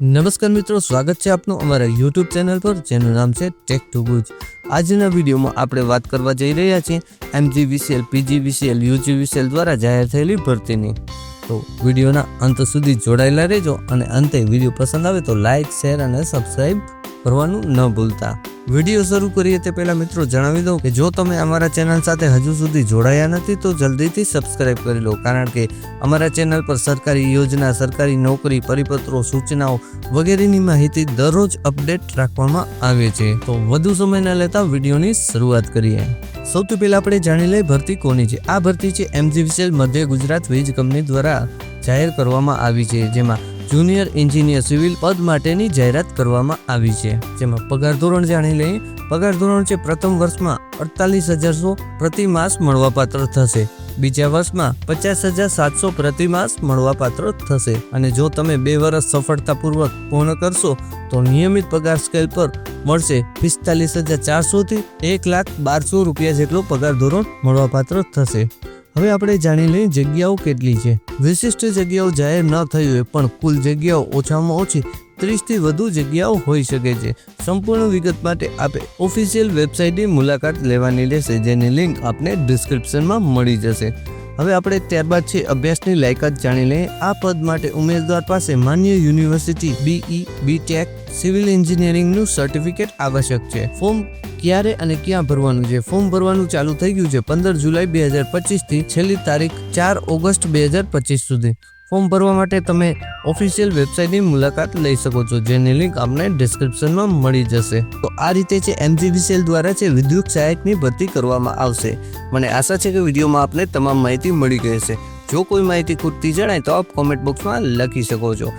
નમસ્કાર મિત્રો, સ્વાગત છે આપનું અમારા યુટ્યુબ ચેનલ પર, જેનું નામ છે ટેક ટુ ગુજ આજના વિડીયોમાં આપણે વાત કરવા જઈ રહ્યા છીએ એમજીવીસીએલ પીજીવીસીએલ યુજીવીસીએલ દ્વારા જાહેર થયેલી ભરતીની. તો વિડીયોના અંત સુધી જોડાયેલા રહેજો અને અંતે વીડિયો પસંદ આવે તો લાઇક શેર અને સબસ્ક્રાઇબ કરવાનું ન ભૂલતા. વીડિયો શરૂ કરીએ તે પહેલા મિત્રો જણાવી દઉં કે જો તમે અમારા ચેનલ સાથે હજુ સુધી જોડાયા નથી, તો જલ્દીથી સબસ્ક્રાઇબ કરી લો. કારણ કે અમારા ચેનલ પર સરકારી યોજના, સરકારી નોકરી, પરિપત્રો, સૂચનાઓ વગેરેની માહિતી દરરોજ અપડેટ રાખવામાં આવે છે. તો વધુ સમય ન લેતા વિડીયોની શરૂઆત કરીએ. સૌથી પહેલા આપણે જાણી લઈએ ભરતી કોની છે. આ ભરતી છે એમજીવીસીએલ મધ્ય ગુજરાત વીજ કંપની દ્વારા જાહેર કરવામાં આવી છે, જેમાં જુનિયર એન્જિનિયર સિવિલ પદ માટેની જાહેરાત કરવામાં આવી છે, જેમાં પગાર ધોરણ જાણી લઈએ પગાર ધોરણ છે પ્રથમ વર્ષમાં અડતાલીસ હજારસો પ્રતિ માસ મળવાપાત્ર થશે. બીજા વર્ષમાં પચાસ હજાર સાતસો પ્રતિ માસ મળવાપાત્ર થશે. અને જો તમે બે વર્ષ સફળતાપૂર્વક પૂર્ણ કરશો, તો નિયમિત પગાર સ્કેલ પર મળશે પિસ્તાલીસ હજાર ચારસોથી એક લાખ બારસો રૂપિયા જેટલો પગાર ધોરણ મળવાપાત્ર થશે. હવે આપણે જાણી લઈએ જગ્યાઓ કેટલી છે. વિશિષ્ટ જગ્યાઓ જાહેર ન થઈ હોય, પણ કુલ જગ્યાઓ ઓછામાં ઓછી ત્રીસથી વધુ જગ્યાઓ હોઈ શકે છે. સંપૂર્ણ વિગત માટે આપે ઓફિશિયલ વેબસાઇટની મુલાકાત લેવાની રહેશે, જેની લિંક આપને ડિસ્ક્રિપ્શનમાં મળી જશે. હવે આપણે ત્યારબાદ છે અભ્યાસની લાયકાત જાણી લઈએ. આ પદ માટે ઉમેદવાર પાસે માન્ય યુનિવર્સિટી બીઈ બીટેક સિવિલ એન્જિનિયરિંગનું સર્ટિફિકેટ આવશ્યક છે. ફોર્મ ક્યારે અને ક્યાં ભરવાનું છે? ફોર્મ ભરવાનું ચાલુ થઈ ગયું છે પંદર જુલાઈ બે હજાર પચીસથી, છેલ્લી તારીખ ચાર ઓગસ્ટ બે હજાર પચીસ સુધી. ફોર્મ ભરવા માટે તમે ઓફિશિયલ વેબસાઇટની મુલાકાત લઈ શકો છો, જેની લિંક આપને ડિસ્ક્રિપ્શનમાં મળી જશે. તો આ રીતે છે એમજીવીસીએલ દ્વારા છે વિદ્યુત સહાયકની ભરતી કરવામાં આવશે, મને આશા છે કે વિડીયોમાં આપને તમામ માહિતી મળી ગઈ હશે. જો કોઈ માહિતી ખૂટતી જણાય તો આપ કોમેન્ટ બોક્સમાં લખી શકો છો.